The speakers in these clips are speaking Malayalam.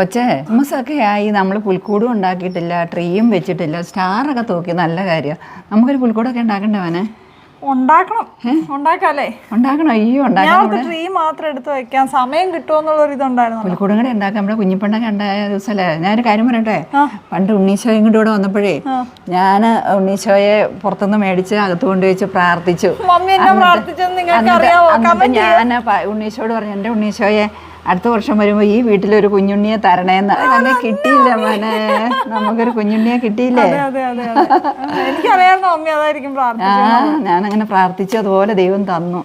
കൊച്ചേ ക്രിസ്മസൊക്കെ ആയി. നമ്മൾ പുൽക്കൂടും ഉണ്ടാക്കിയിട്ടില്ല ട്രീയും വെച്ചിട്ടില്ല. സ്റ്റാറൊക്കെ തൂക്കി നല്ല കാര്യം. നമുക്കൊരു പുൽക്കൂടൊക്കെ ഉണ്ടാക്കണ്ടേ അവനെ ഉണ്ടാക്കണം. ഉണ്ടാക്കാല്ലേ ഉണ്ടാക്കണം? അയ്യോ ഉണ്ടാക്കണം ട്രീ മാത്രം എടുത്ത് വെക്കാൻ സമയം കിട്ടുമെന്നുള്ള ഒരു ഇതുണ്ടായിരുന്നു. പുൽക്കൂടും കൂടെ ഉണ്ടാക്കാം. നമ്മുടെ കുഞ്ഞിപ്പെണ്ണൊക്കെ ഉണ്ടായ ദിവസമല്ലേ ഞാനൊരു കാര്യം പറയട്ടെ? പണ്ട് ഉണ്ണീശോയും കൂടെ ഇവിടെ വന്നപ്പോഴേ ഞാൻ ഉണ്ണീശോയെ പുറത്തുനിന്ന് മേടിച്ച് അകത്ത് കൊണ്ടുവച്ച് പ്രാർത്ഥിച്ചു. ഞാൻ ഉണ്ണീശോട് ഉണ്ണീശോയോട് പറഞ്ഞു എന്റെ ഉണ്ണീശോയെ അടുത്ത വർഷം വരുമ്പോൾ ഈ വീട്ടിലൊരു കുഞ്ഞുണ്ണിയെ തരണേന്ന് അങ്ങനെ കിട്ടിയില്ല മോനെ. നമുക്കൊരു കുഞ്ഞുണ്ണിയെ കിട്ടിയില്ലേ? എനിക്കറിയാവുന്ന മമ്മി അതായിരിക്കും ആ ഞാനങ്ങനെ പ്രാർത്ഥിച്ചു. അതുപോലെ ദൈവം തന്നു.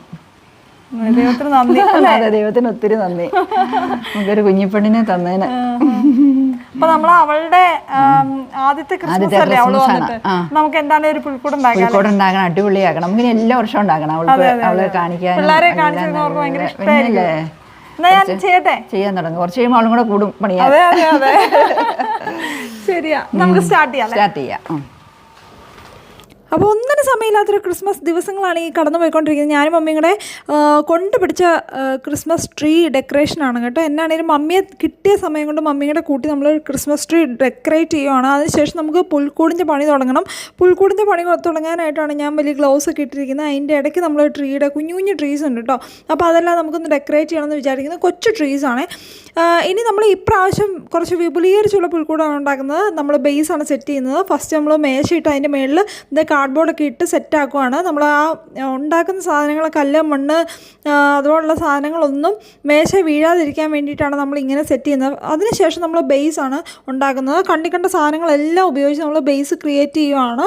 ദൈവത്തിന് നന്ദി അതെ ദൈവത്തിന് ഒത്തിരി നന്ദി. നമുക്കൊരു കുഞ്ഞിപ്പെണ്ണിനെ തന്നേന്. അപ്പൊ നമ്മൾ അവളുടെ ആം, ആദ്യത്തെ ക്രിസ്മസ് അല്ലേ അവൾ വന്നിട്ട്? നമുക്ക് എന്താണ് ഒരു പുൽക്കൂട് ഉണ്ടാക്കാം പുൽക്കോട് ഉണ്ടാക്കണം അടിപൊളിയാക്കണം. നമുക്ക് എല്ലാ വർഷവും ഉണ്ടാക്കണം. അവൾക്ക് അവളെ കാണിക്കാൻ പിള്ളേരെ കാണിച്ചിരുന്നവർക്ക് ഭയങ്കര ചെയ്യാൻ തുടങ്ങും. കുറച്ച് കഴിയുമ്പോൾ അവളും കൂടെ കൂടും പണിയാ ശരിയാ. നമുക്ക് സ്റ്റാർട്ട് ചെയ്യാം സ്റ്റാർട്ട് ചെയ്യാം. അപ്പോൾ ഒന്നിനും സമയമില്ലാത്തൊരു ക്രിസ്മസ് ദിവസങ്ങളാണ് ഈ കടന്നു പോയിക്കൊണ്ടിരിക്കുന്നത് ഞാനും മമ്മിയും കൂടെ കൊണ്ടുപിടിച്ച ക്രിസ്മസ് ട്രീ ഡെക്കറേഷനാണ് കേട്ടോ. എന്നാണെങ്കിലും മമ്മിയെ കിട്ടിയ സമയം കൊണ്ട് മമ്മിയും കൂടെ കൂട്ടി നമ്മൾ ക്രിസ്മസ് ട്രീ ഡെക്കറേറ്റ് ചെയ്യുവാണ്. അതിനുശേഷം നമുക്ക് പുൽക്കൂടിന്റെ പണി തുടങ്ങണം. പുൽക്കൂടിന്റെ പണി തുടങ്ങാനായിട്ടാണ് ഞാൻ വലിയ ഗ്ലൗസ് ഒക്കെ ഇട്ടിരിക്കുന്നത്. അതിന്റെ ഇടയ്ക്ക് നമ്മൾ ട്രീയുടെ കുഞ്ഞു കുഞ്ഞു ട്രീസ് ഉണ്ട് കേട്ടോ. അപ്പോൾ അതെല്ലാം നമുക്കൊന്ന് ഡെക്കറേറ്റ് ചെയ്യണമെന്ന് വിചാരിക്കുന്നത് കൊച്ചു ട്രീസാണ് ഇനി നമ്മൾ ഇപ്രാവശ്യം കുറച്ച് വിപുലീകരിച്ചുള്ള പുൽക്കൂടാണ് ഉണ്ടാക്കുന്നത്. നമ്മൾ ബേസാണ് സെറ്റ് ചെയ്യുന്നത്. ഫസ്റ്റ് നമ്മൾ മേശയിട്ട് അതിന്റെ മുകളിൽ ഇത് കാർഡ്ബോർഡൊക്കെ ഇട്ട് സെറ്റാക്കുവാണ് നമ്മൾ ആ ഉണ്ടാക്കുന്ന സാധനങ്ങൾ കല്ല് മണ്ണ് അതുപോലുള്ള സാധനങ്ങളൊന്നും മേശ വീഴാതിരിക്കാൻ വേണ്ടിയിട്ടാണ് നമ്മൾ ഇങ്ങനെ സെറ്റ് ചെയ്യുന്നത്. അതിനുശേഷം നമ്മൾ ബേസാണ് ഉണ്ടാക്കുന്നത്. കണ്ടിക്കണ്ട കണ്ട സാധനങ്ങളെല്ലാം ഉപയോഗിച്ച് നമ്മൾ ബേസ് ക്രിയേറ്റ് ചെയ്യുവാണ്.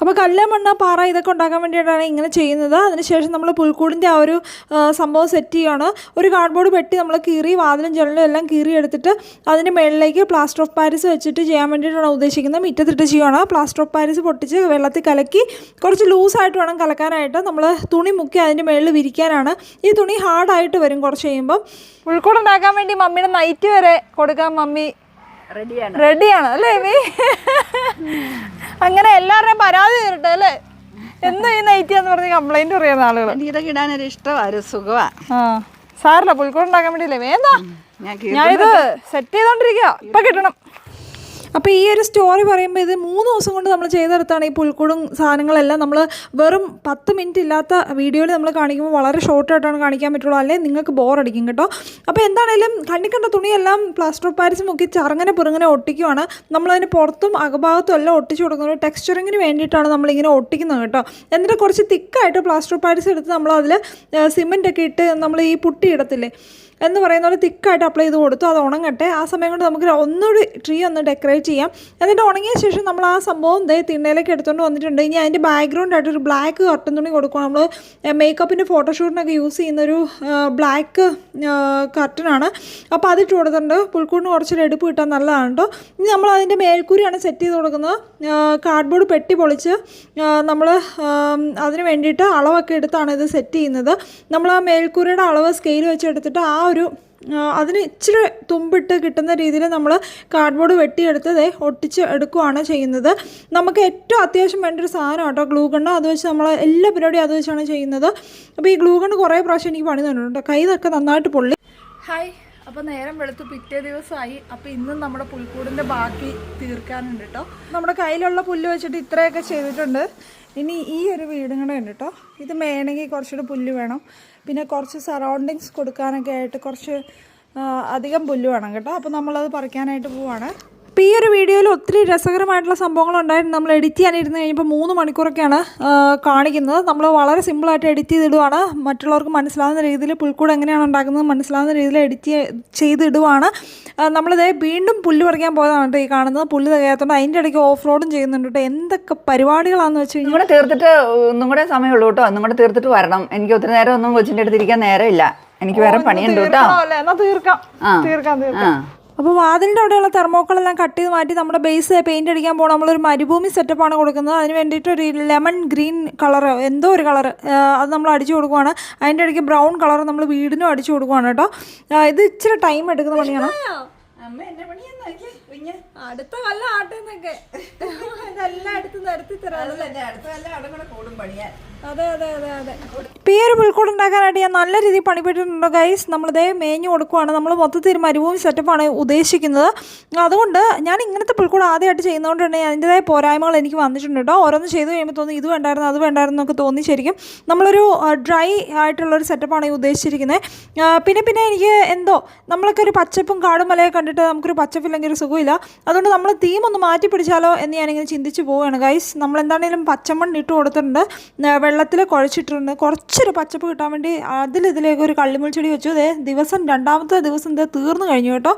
അപ്പോൾ കല്ല് മണ്ണ് പാറ ഇതൊക്കെ ഉണ്ടാക്കാൻ വേണ്ടിയിട്ടാണ് ഇങ്ങനെ ചെയ്യുന്നത്. അതിനുശേഷം നമ്മൾ പുൽക്കൂടിന്റെ ആ ഒരു സംഭവം സെറ്റ് ചെയ്യുകയാണ് ഒരു കാർഡ്ബോർഡ് പെട്ടി നമ്മൾ കീറി വാതിലും ജനലും എല്ലാം കീറി എടുത്തിട്ട് അതിന്റെ മുകളിലേക്ക് പ്ലാസ്റ്റർ ഓഫ് പാരീസ് വെച്ചിട്ട് ചെയ്യാൻ വേണ്ടിയിട്ടാണ് ഉദ്ദേശിക്കുന്നത്. മുറ്റത്തിട്ട് ചെയ്യുകയാണ് പ്ലാസ്റ്റർ ഓഫ് പാരീസ് പൊട്ടിച്ച് വെള്ളത്തിൽ കലക്കി കുറച്ച് ലൂസായിട്ട് വേണം കലക്കാനായിട്ട്. നമ്മൾ തുണി മുക്കി അതിന്റെ മുകളിൽ വിരിക്കാനാണ്. ഈ തുണി ഹാർഡായിട്ട് വരും കുറച്ച് കഴിയുമ്പം. പുൽക്കൂട് ഉണ്ടാക്കാൻ വേണ്ടി മമ്മിയുടെ നൈറ്റ് വരെ കൊടുക്കാൻ മമ്മി റെഡിയാണ്. റെഡിയാണ് അല്ലേ മീ അങ്ങനെ എല്ലാവരുടെയും പരാതി തരട്ടെ അല്ലേ? എന്താ ഈ നൈറ്റ് എന്ന് പറഞ്ഞ് കംപ്ലൈന്റ് പറയുന്ന ആളുകൾ ഇതൊക്കെ ഇടാനൊരു ഇഷ്ടമാണ് സുഖമാണ് സാറല്ല സാറില്ല പുൽക്കൂട് ഉണ്ടാക്കാൻ വേണ്ടിയില്ലേ? വേണ്ട. ഞാനിത് സെറ്റ് ചെയ്തോണ്ടിരിക്കുക ഇപ്പൊ കിട്ടണം. അപ്പോൾ ഈ ഒരു സ്റ്റോറി പറയുമ്പോൾ ഇത് മൂന്ന് ദിവസം കൊണ്ട് നമ്മൾ ചെയ്തെടുത്താണ് ഈ പുൽക്കൂടും സാധനങ്ങളെല്ലാം. നമ്മൾ വെറും പത്ത് മിനിറ്റ് ഇല്ലാത്ത വീഡിയോയിൽ നമ്മൾ കാണിക്കുമ്പോൾ വളരെ ഷോർട്ടായിട്ടാണ് കാണിക്കാൻ പറ്റുള്ളൂ. അല്ലെങ്കിൽ നിങ്ങൾക്ക് ബോർ അടിക്കും കേട്ടോ. അപ്പോൾ എന്താണേലും കണ്ണിക്കണ്ട തുണിയെല്ലാം പ്ലാസ്റ്റർ ഓഫ് പാരിസ് മുക്കി ചറങ്ങനെ പുറങ്ങനെ ഒട്ടിക്കുവാണ്. നമ്മളതിന് പുറത്തും അകഭാഗത്തും എല്ലാം ഒട്ടിച്ചു കൊടുക്കുന്നത് ടെക്സ്ചറിങ്ങിന് വേണ്ടിയിട്ടാണ് നമ്മളിങ്ങനെ ഒട്ടിക്കുന്നത് കേട്ടോ. എന്നിട്ട് കുറച്ച് തിക്കായിട്ട് പ്ലാസ്റ്റർ ഓഫ് പാരിസ് എടുത്ത് നമ്മളതിൽ ഒക്കെ ഇട്ട് നമ്മൾ ഈ പുട്ടി ഇടത്തില്ലേ? എന്ന് പറയുന്ന പോലെ തിക്കായിട്ട് അപ്ലൈ ചെയ്ത് കൊടുത്തു. അത് ഉണങ്ങട്ടെ. ആ സമയം കൊണ്ട് നമുക്ക് ഒന്നുകൂടി ട്രീ ഒന്ന് ഡെക്കറേറ്റ് ചെയ്യാം. എന്നിട്ട് ഉണങ്ങിയ ശേഷം നമ്മൾ ആ സംഭവം ദേ തിണ്ണയിലേക്ക് എടുത്തുകൊണ്ട് വന്നിട്ടുണ്ട്. ഇനി അതിന്റെ ബാക്ക്ഗ്രൗണ്ട് ആയിട്ട് ഒരു ബ്ലാക്ക് കർട്ടൻ തുണി കൊടുക്കുക നമ്മൾ മേക്കപ്പിന്റെ ഫോട്ടോഷൂട്ടിനൊക്കെ യൂസ് ചെയ്യുന്നൊരു ബ്ലാക്ക് കർട്ടനാണ് അപ്പോൾ അതിട്ട് കൊടുത്തിട്ടുണ്ട്. പുൽക്കൂടിന് കുറച്ചൊരു എടുപ്പ് കിട്ടാൻ നല്ലതാണ് കേട്ടോ ഇനി നമ്മൾ അതിന്റെ മേൽക്കൂരിയാണ് സെറ്റ് ചെയ്ത് കൊടുക്കുന്നത്. കാർഡ്ബോർഡ് പെട്ടി പൊളിച്ച് നമ്മൾ അതിന് വേണ്ടിയിട്ട് അളവൊക്കെ എടുത്താണ് ഇത് സെറ്റ് ചെയ്യുന്നത്. നമ്മൾ ആ മേൽക്കൂരയുടെ അളവ് സ്കെയിൽ വെച്ച് എടുത്തിട്ട് ആ ഒരു അതിന് ഇച്ചിരി തുമ്പിട്ട് കിട്ടുന്ന രീതിയിൽ നമ്മൾ കാർഡ്ബോർഡ് വെട്ടിയെടുത്ത് ദേ ഒട്ടിച്ച് എടുക്കുകയാണ് ചെയ്യുന്നത്. നമുക്ക് ഏറ്റവും അത്യാവശ്യം വേണ്ട ഒരു സാധനം കേട്ടോ ഗ്ലൂ ഗണ്ണ് അത് വെച്ച് നമ്മൾ എല്ലാ പരിപാടിയും അത് വെച്ചാണ് ചെയ്യുന്നത്. അപ്പോൾ ഈ ഗ്ലൂ ഗണ്ണ് കുറേ പ്രാവശ്യം എനിക്ക് പണി തന്നിട്ടുണ്ട്. കൈതൊക്കെ നന്നായിട്ട് പൊള്ളി. ഹായ് അപ്പോൾ നേരം വെളുത്ത് പിറ്റേ ദിവസമായി. അപ്പോൾ ഇന്നും നമ്മുടെ പുൽക്കൂടിന്റെ ബാക്കി തീർക്കാനുണ്ട് കേട്ടോ നമ്മുടെ കയ്യിലുള്ള പുല്ല് വെച്ചിട്ട് ഇത്രയൊക്കെ ചെയ്തിട്ടുണ്ട്. ഇനി ഈ ഒരു വീടും കൂടെ ഉണ്ട് കേട്ടോ ഇത് വേണമെങ്കിൽ കുറച്ചുകൂടെ പുല്ല് വേണം. പിന്നെ കുറച്ച് സറൗണ്ടിങ്സ് കൊടുക്കാനൊക്കെ ആയിട്ട് കുറച്ച് അധികം പുല്ല് വേണം കേട്ടോ. അപ്പോൾ നമ്മളത് പറിക്കാനായിട്ട് പോവാണ്. അപ്പോൾ ഈ ഒരു വീഡിയോയിൽ ഒത്തിരി രസകരമായിട്ടുള്ള സംഭവങ്ങൾ ഉണ്ടായിരുന്നു നമ്മൾ എഡിറ്റ് ചെയ്യാനിരുന്ന് കഴിഞ്ഞപ്പോൾ മൂന്ന് മണിക്കൂറൊക്കെയാണ് കാണിക്കുന്നത്. നമ്മൾ വളരെ സിമ്പിളായിട്ട് എഡിറ്റ് ചെയ്തിടുവാണ്. മറ്റുള്ളവർക്ക് മനസ്സിലാവുന്ന രീതിയിൽ പുൽക്കൂട് എങ്ങനെയാണ് ഉണ്ടാക്കുന്നത് മനസ്സിലാവുന്ന രീതിയിൽ എഡിറ്റ് ചെയ്തിടുവാണ്. നമ്മളിത് വീണ്ടും പുല്ല് പറിക്കാൻ പോയതാണ് കേട്ടോ ഈ കാണുന്നത്. പുല്ല് തികയാത്തതുകൊണ്ട് അതിന്റെ ഇടയ്ക്ക് ഓഫ് റോഡും ചെയ്യുന്നുണ്ട് കേട്ടോ. എന്തൊക്കെ പരിപാടികളാണെന്ന് വെച്ച് കഴിഞ്ഞാൽ ഒന്നും തീർത്തിട്ട് നിങ്ങളുടെ സമയമുള്ളൂ കേട്ടോ. നിങ്ങളുടെ തീർത്തിട്ട് വരണം. എനിക്ക് ഒത്തിരി നേരം ഒന്നും കൊച്ചിന്റെ അടുത്തിരിക്കാൻ നേരമില്ല. എനിക്ക് വേറെ പണിയുണ്ട് കേട്ടോ. തീർക്കാം തീർക്കാം. തീർക്കാം അപ്പോൾ വാതിലിന്റെ അവിടെയുള്ള തെർമോക്കളെല്ലാം കട്ട് ചെയ്ത് മാറ്റി നമ്മുടെ ബേസ് പെയിന്റ് അടിക്കാൻ പോകണം നമ്മളൊരു മരുഭൂമി സെറ്റപ്പാണ് കൊടുക്കുന്നത്. അതിന് വേണ്ടിയിട്ട് ഒരു ലെമൺ ഗ്രീൻ കളർ എന്തോ ഒരു കളർ അത് നമ്മൾ അടിച്ചു കൊടുക്കുവാണ്. അതിന്റെ ഇടയ്ക്ക് ബ്രൗൺ കളർ നമ്മൾ വീടിനും അടിച്ചു കൊടുക്കുവാണ് കേട്ടോ. ഇത് ഇച്ചിരി ടൈം എടുക്കുന്ന പണിയാണ്? അമ്മ എന്നെ നോക്കി കുഞ്ഞ് അടുത്ത വല്ല ആട്ടെന്നൊക്കെ ഇതെല്ലാം എടുത്ത് നിരത്തി തരാം. അതല്ലേ അടുത്ത അവിടെ കൂടെ കൂടും പണിയാൻ. അതെ അതെ അതെ അതെ. ഇപ്പം ഈ ഒരു പുൽക്കൂട് ഉണ്ടാക്കാനായിട്ട് ഞാൻ നല്ല രീതിയിൽ പണിപ്പെട്ടിട്ടുണ്ടോ ഗൈസ് നമ്മളിതേ മേഞ്ഞു കൊടുക്കുവാണ്. നമ്മൾ മൊത്തത്തിൽ ഒരു മരുഭൂമി സെറ്റപ്പാണ് ഉദ്ദേശിക്കുന്നത്. അതുകൊണ്ട് ഞാൻ ഇങ്ങനത്തെ പുൽക്കൂട് ആദ്യമായിട്ട് ചെയ്യുന്നതുകൊണ്ട് തന്നെ അതിന്റെതായ പോരായ്മകൾ എനിക്ക് വന്നിട്ടുണ്ട് കേട്ടോ. ഓരോന്ന് ചെയ്ത് കഴിയുമ്പോൾ തോന്നി ഇത് വേണ്ടായിരുന്നു അത് വേണ്ടായിരുന്നു എന്നൊക്കെ തോന്നി ശരിക്കും. നമ്മളൊരു ഡ്രൈ ആയിട്ടുള്ളൊരു സെറ്റപ്പാണ് ഈ ഉദ്ദേശിച്ചിരിക്കുന്നത്. പിന്നെ പിന്നെ എനിക്ക് എന്തോ നമ്മളൊക്കെ ഒരു പച്ചപ്പും കാടും മലയൊക്കെ കണ്ടിട്ട് നമുക്കൊരു പച്ചപ്പില്ലെങ്കിൽ ഒരു സുഖമില്ല അതുകൊണ്ട് നമ്മൾ തീം ഒന്ന് മാറ്റി പിടിച്ചാലോ എന്ന് ഞാനിങ്ങനെ ചിന്തിച്ച് പോവുകയാണ്. ഗൈസ് നമ്മൾ എന്താണെങ്കിലും പച്ചമണ്ണ് ഇട്ട് കൊടുത്തിട്ടുണ്ട്. വെള്ളത്തിൽ കുഴച്ചിട്ടുണ്ട്. കുറച്ചൊരു പച്ചപ്പ് കിട്ടാൻ വേണ്ടി അതിലിതിലേക്ക് ഒരു കള്ളിമുൾ ചെടി വെച്ചു. അതേ ദിവസം രണ്ടാമത്തെ ദിവസം ഇത് തീർന്നു കഴിഞ്ഞു കേട്ടോ.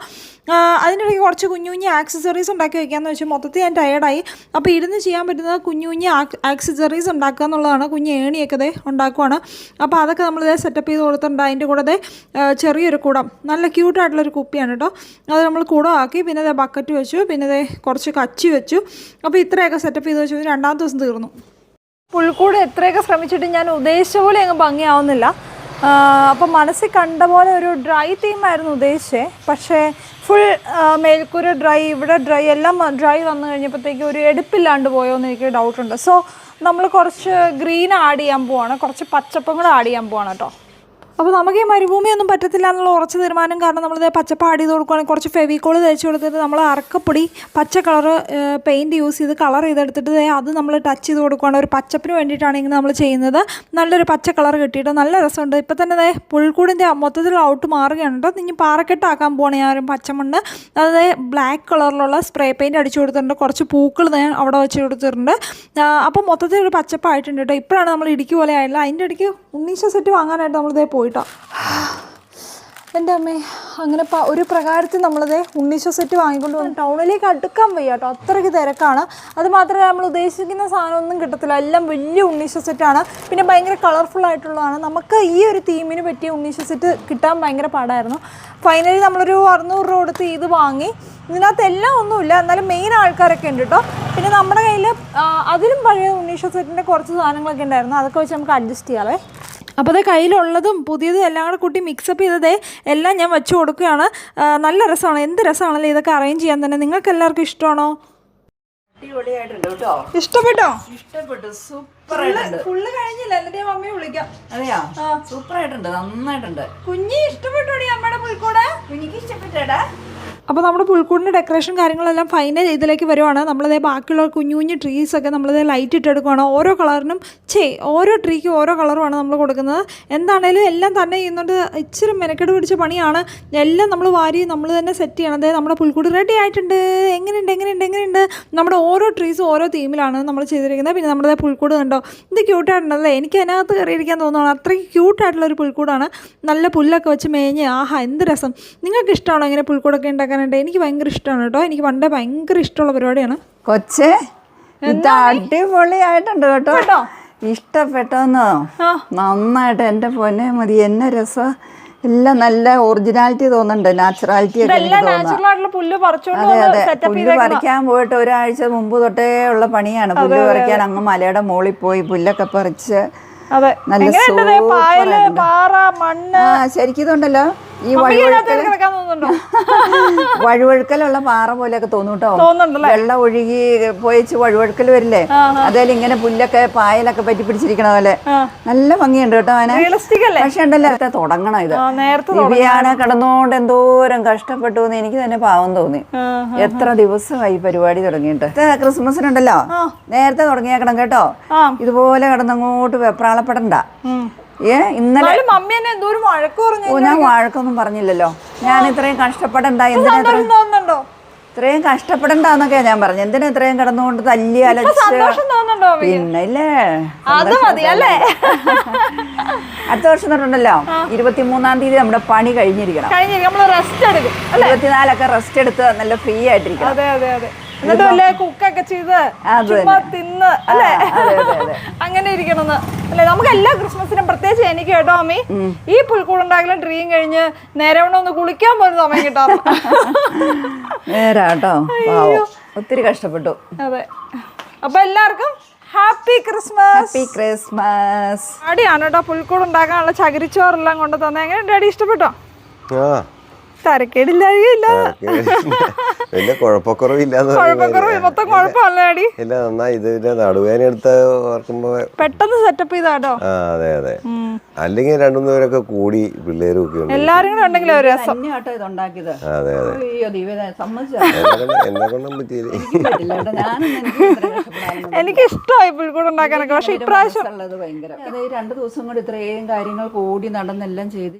അതിനിടയ്ക്ക് കുറച്ച് കുഞ്ഞു കുഞ്ഞു ആക്സസറീസ് ഉണ്ടാക്കി വെക്കാമെന്ന് വെച്ചാൽ മൊത്തത്തിൽ ഞാൻ ടയേർഡായി അപ്പോൾ ഇരുന്ന് ചെയ്യാൻ പറ്റുന്നത് കുഞ്ഞു കുഞ്ഞു ആക്സസറീസ് ഉണ്ടാക്കുക എന്നുള്ളതാണ്. കുഞ്ഞ് ഏണിയൊക്കെ ദേ ഉണ്ടാക്കുവാണ്. അപ്പോൾ അതൊക്കെ നമ്മൾ ഇതേ സെറ്റപ്പ് ചെയ്ത് കൊടുത്തിട്ടുണ്ട്. അതിന്റെ കൂടെ ചെറിയൊരു കുടം. നല്ല ക്യൂട്ടായിട്ടുള്ളൊരു കുപ്പിയാണ് കേട്ടോ. അത് നമ്മൾ കുടമാക്കി. പിന്നെ ദേ ബക്കറ്റ് വെച്ചു പിന്നെ ദേ കുറച്ച് കച്ചി വെച്ചു. അപ്പോൾ ഇത്രയൊക്കെ സെറ്റപ്പ് ചെയ്ത് വെച്ചു. രണ്ടാമത്തെ ദിവസം തീർന്നു. പുൽക്കൂട് എത്രയൊക്കെ ശ്രമിച്ചിട്ട് ഞാൻ ഉദ്ദേശിച്ച പോലെ അങ്ങ് ഭംഗിയാവുന്നില്ല. അപ്പോൾ മനസ്സിൽ കണ്ട പോലെ ഒരു ഡ്രൈ തീമായിരുന്നു ഉദ്ദേശിച്ചത് പക്ഷേ ഫുൾ മേൽക്കൂര ഡ്രൈ ഇവിടെ ഡ്രൈ എല്ലാം ഡ്രൈ വന്നു കഴിഞ്ഞപ്പോഴത്തേക്ക് ഒരു എടുപ്പില്ലാണ്ട് പോയോ എന്ന് എനിക്ക് ഡൗട്ടുണ്ട് സോ നമ്മൾ കുറച്ച് ഗ്രീൻ ആഡ് ചെയ്യാൻ പോവാണ്. കുറച്ച് പച്ചപ്പും കൂടെ ആഡ് ചെയ്യാൻ പോവാണ് കേട്ടോ. അപ്പോൾ നമുക്ക് ഈ മരുഭൂമിയൊന്നും പറ്റത്തില്ല എന്നുള്ള ഉറച്ച തീരുമാനം കാരണം നമ്മളിത് പച്ചപ്പ് ആഡ് ചെയ്ത് കൊടുക്കുകയാണെങ്കിൽ കുറച്ച് ഫെവിക്കോൾ തേച്ച് കൊടുത്തിട്ട് നമ്മൾ അറക്കപ്പൊടി പച്ച കളർ പെയിന്റ് യൂസ് ചെയ്ത് കളർ ചെയ്തെടുത്തിട്ട് അത് നമ്മൾ ടച്ച് ചെയ്ത് കൊടുക്കുകയാണ് ഒരു പച്ചപ്പിന് വേണ്ടിയിട്ടാണ് ഇങ്ങനെ നമ്മൾ ചെയ്യുന്നത്. നല്ലൊരു പച്ച കളർ കിട്ടിയിട്ട് നല്ല രസമുണ്ട്. ഇപ്പം തന്നെ ദേ പുൽക്കൂടിന്റെ മൊത്തത്തിൽ ഔട്ട് മാറുകയാണ് കേട്ടോ ഇനി പാറക്കെട്ടാക്കാൻ പോകണേ ആ ഒരു പച്ചമണ്ണ്. അതായത് ബ്ലാക്ക് കളറിലുള്ള സ്പ്രേ പെയിന്റ് അടിച്ചു കൊടുത്തിട്ടുണ്ട്. കുറച്ച് പൂക്കൾ ഞാൻ അവിടെ വെച്ച് കൊടുത്തിട്ടുണ്ട്. അപ്പം മൊത്തത്തിൽ ഒരു പച്ചപ്പായിട്ടുണ്ട് കേട്ടോ. ഇപ്പോഴാണ് നമ്മൾ ഇടുക്കി പോലെ ആയില്ല. അതിന്റെ ഇടയ്ക്ക് ഉണ്ണീശ സെറ്റ് വാങ്ങാനായിട്ട് നമ്മളിതേ പോയിട്ടോ. എന്റെ അമ്മേ അങ്ങനെ ഒരു പ്രകാരത്തിൽ നമ്മളത് ഉണ്ണീശ്വ സെറ്റ് വാങ്ങിക്കൊണ്ട് വന്ന് ടൗണിലേക്ക് അടുക്കാൻ വയ്യ കേട്ടോ അത്രയ്ക്ക് തിരക്കാണ്. അത് മാത്രമല്ല നമ്മൾ ഉദ്ദേശിക്കുന്ന സാധനമൊന്നും കിട്ടത്തില്ല. എല്ലാം വലിയ ഉണ്ണീശ്വ സെറ്റാണ് പിന്നെ ഭയങ്കര കളർഫുൾ ആയിട്ടുള്ളതാണ്. നമുക്ക് ഈ ഒരു തീമിന് പറ്റിയ ഉണ്ണീശ സെറ്റ് കിട്ടാൻ ഭയങ്കര പാടായിരുന്നു. ഫൈനലി നമ്മളൊരു അറുന്നൂറ് രൂപ കൊടുത്ത് ഇത് വാങ്ങി. ഇതിനകത്ത് എല്ലാം ഒന്നുമില്ല. എന്നാലും മെയിൻ ആൾക്കാരൊക്കെ ഉണ്ട് കേട്ടോ പിന്നെ നമ്മുടെ കയ്യിൽ അതിലും പഴയ ഉണ്ണീശ്വ സെറ്റിന്റെ കുറച്ച് സാധനങ്ങളൊക്കെ ഉണ്ടായിരുന്നു. അതൊക്കെ വെച്ച് നമുക്ക് അഡ്ജസ്റ്റ് ചെയ്യാവേ. അപ്പോൾ അത് കയ്യിലുള്ളതും പുതിയതും എല്ലാം കൂടെ കൂട്ടി മിക്സപ്പ് ചെയ്തതേ എല്ലാം ഞാൻ വെച്ച് കൊടുക്കുകയാണ്. നല്ല രസമാണ്. എന്ത് രസമാണല്ലോ ഇതൊക്കെ അറേഞ്ച് ചെയ്യാൻ തന്നെ. നിങ്ങൾക്ക് എല്ലാവർക്കും ഇഷ്ടമാണോ? ഇഷ്ടപ്പെട്ടോ? ഇഷ്ടപ്പെട്ടു. സൂപ്പർ ആയിട്ടുണ്ട് ഫുള്ള് കഴിഞ്ഞില്ല? എന്നിട്ട് ഞാൻ മമ്മിയെ വിളിക്കാം. അതെയാ? സൂപ്പർ ആയിട്ടുണ്ട് നന്നായിട്ടുണ്ട്. കുഞ്ഞി ഇഷ്ടപ്പെട്ടോടി അമ്മയുടെ പുൽക്കൂടെ? കുഞ്ഞിക്ക് ഇഷ്ടപ്പെട്ടേടാ അപ്പോൾ നമ്മുടെ പുൽക്കൂടിന്റെ ഡെക്കറേഷൻ കാര്യങ്ങളെല്ലാം ഫൈനൽ ഇതിലേക്ക് വരുവാണ്. നമ്മളതേ ബാക്കിയുള്ള കുഞ്ഞു കുഞ്ഞു ട്രീസൊക്കെ നമ്മളത് ലൈറ്റ് ഇട്ടെടുക്കുകയാണ് ഓരോ കളറിനും ചേ ഓരോ ട്രീക്കും ഓരോ കളറുമാണ് നമ്മൾ കൊടുക്കുന്നത്. എന്താണേലും എല്ലാം തന്നെ ചെയ്യുന്നുണ്ട് ഇച്ചിരി മെനക്കെട് പിടിച്ച പണിയാണ്. എല്ലാം നമ്മൾ വാരി നമ്മൾ തന്നെ സെറ്റ് ചെയ്യണം. അതായത് നമ്മുടെ പുൽക്കൂട് റെഡി ആയിട്ടുണ്ട്. എങ്ങനെയുണ്ട് എങ്ങനെയുണ്ട് എങ്ങനെയുണ്ട്? നമ്മുടെ ഓരോ ട്രീസും ഓരോ തീമിലാണ് നമ്മൾ ചെയ്തിരിക്കുന്നത്. പിന്നെ നമ്മുടെ പുൽക്കൂട് കണ്ടോ? ഇത് ക്യൂട്ടായിട്ടുണ്ടല്ലേ എനിക്ക് അതിനകത്ത് കയറിയിരിക്കാൻ തോന്നുകയാണ് അത്രയ്ക്ക് ക്യൂട്ടായിട്ടുള്ള ഒരു പുൽക്കൂടാണ്. നല്ല പുല്ലൊക്കെ വെച്ച് മേഞ്ഞ്. ആഹാ എന്ത് രസം. നിങ്ങൾക്ക് ഇഷ്ടമാണോ ഇങ്ങനെ പുൽക്കൂടൊക്കെ ഉണ്ടാക്കാനായിട്ട് എനിക്ക് ഭയങ്കര ഇഷ്ടമാണ് കേട്ടോ. എനിക്ക് പണ്ടേ ഭയങ്കര ഇഷ്ടമുള്ള പരിപാടിയാണ്. കൊച്ചേ ഇത് അടിപൊളിയായിട്ടുണ്ട് കേട്ടോ. ഇഷ്ടപ്പെട്ടോന്നോ നന്നായിട്ട് എന്റെ പൊന്നെ മതി. എന്നെ രസം. എല്ലാം നല്ല ഒറിജിനാലിറ്റി തോന്നുന്നുണ്ട്. നാച്ചുറാലിറ്റി ഒക്കെ പുല്ല് പറിക്കാൻ പോയിട്ട് ഒരാഴ്ച മുമ്പ് തൊട്ടേ ഉള്ള പണിയാണ്. പുല്ല് പറിക്കാൻ അങ്ങ് മലയുടെ മുകളിൽ പോയി പുല്ലൊക്കെ പറിച്ച് അതെ. നല്ല. പാറ മണ്ണ്? ശരിക്കും ഇതുണ്ടല്ലോ. ഈ വഴുവഴുക്കലുള്ള പാറ പോലെയൊക്കെ തോന്നും കേട്ടോ തോന്നുന്നുണ്ടല്ലേ? വെള്ളം ഒഴുകി പോയിച്ച് വഴുവഴുക്കൽ വരില്ലേ? അതേലും ഇങ്ങനെ പുല്ലൊക്കെ പായലൊക്കെ പറ്റി പിടിച്ചിരിക്കണ പോലെ. നല്ല ഭംഗിയുണ്ട് കേട്ടോ അവനെ പക്ഷെ ഉണ്ടല്ലോ നേരത്തെ തുടങ്ങണം ഇത്. ദിവ്യാണ് കിടന്നുകൊണ്ട് എന്തോരം കഷ്ടപ്പെട്ടു എന്ന് എനിക്ക് തന്നെ പാവം തോന്നി. എത്ര ദിവസമായി പരിപാടി തുടങ്ങിയിട്ട്. ക്രിസ്മസിനുണ്ടല്ലോ. നേരത്തെ തുടങ്ങിയേക്കണം കേട്ടോ. ഇതുപോലെ കിടന്നങ്ങോട്ട് വെപ്രാളപ്പെടണ്ട. ഏ ഇന്നലെ എന്നാലും മമ്മി എന്നെ എന്തോരം വഴക്ക് പറഞ്ഞു ഓ ഞാൻ വഴക്കൊന്നും പറഞ്ഞില്ലല്ലോ. ഞാൻ ഇത്രയും കഷ്ടപ്പെടണ്ട എന്തിനാ തോന്നുന്നുണ്ടോ? ഇത്രയും കഷ്ടപ്പെടണ്ടെന്നൊക്കെ ഞാൻ പറഞ്ഞു. എന്തിനാ ഇത്രയും കിടന്നുകൊണ്ട് തല്ലി അലച്ച് അടുത്ത വർഷം തൊട്ടുണ്ടല്ലോ. ഇരുപത്തിമൂന്നാം തീയതി നമ്മുടെ പണി കഴിഞ്ഞിരിക്കണം. ഇരുപത്തിനാലൊക്കെ റെസ്റ്റ് എടുത്ത് നല്ല ഫ്രീ ആയിട്ടിരിക്കണം. അതെ അതെ അതെ. എന്നിട്ട് വല്ല കുക്കൊക്കെ ചെയ്ത് തിന്ന്. അല്ലേ. അങ്ങനെ ഇരിക്കണമെന്ന്. അല്ലേ നമുക്ക് എല്ലാ ക്രിസ്മസിനും പ്രത്യേകിച്ച് എനിക്ക് കേട്ടോ അമ്മി. ഈ പുൽക്കൂടുണ്ടാക്കലും ഡ്രീം കഴിഞ്ഞ് നേരവണ്ണം ഒന്ന് കുളിക്കാൻ പോലും സമയം കിട്ടാറില്ല. നേരാട്ടോ. ഒത്തിരി കഷ്ടപ്പെട്ടു. അതെ. അപ്പൊ എല്ലാവർക്കും ഹാപ്പി ക്രിസ്മസ്. Happy Christmas. അടിയാണ് കേട്ടോ പുൽക്കൂട് ഉണ്ടാക്കാനുള്ള ചകിരിച്ചോറെല്ലാം കൊണ്ട് തന്നെ എങ്ങനെ ഡാഡി ഇഷ്ടപ്പെട്ടോ? വലിയ മൊത്തം കുഴപ്പമല്ലേടി? ഇല്ല നന്നായി. ഇതിന്റെ നടുവേന എടുത്ത് ഓർക്കുമ്പോ പെട്ടെന്ന് സെറ്റപ്പ് ചെയ്താട്ടോ? ആ അതെ അതെ. അല്ലെങ്കിൽ രണ്ടു മൂന്ന് പേരൊക്കെ കൂടി പിള്ളേരും ഒക്കെ ഉണ്ട് എല്ലാരും കൂടെ ഉണ്ടെങ്കിൽ ഒരു രസം. അതെ എന്നെ കൊണ്ട് പറ്റിയില്ല? എനിക്ക് ഇത്ര കഷ്ടപ്പെടാനൊന്നും എനിക്ക് ഇഷ്ടമായി പുൽക്കൂട് ഉണ്ടാക്കാനൊക്കെ. പക്ഷെ ഇപ്രാവശ്യം രണ്ട് ദിവസം കൊണ്ട് ഇത്രയും കാര്യങ്ങൾ കൂടി നടന്നെല്ലാം ചെയ്ത്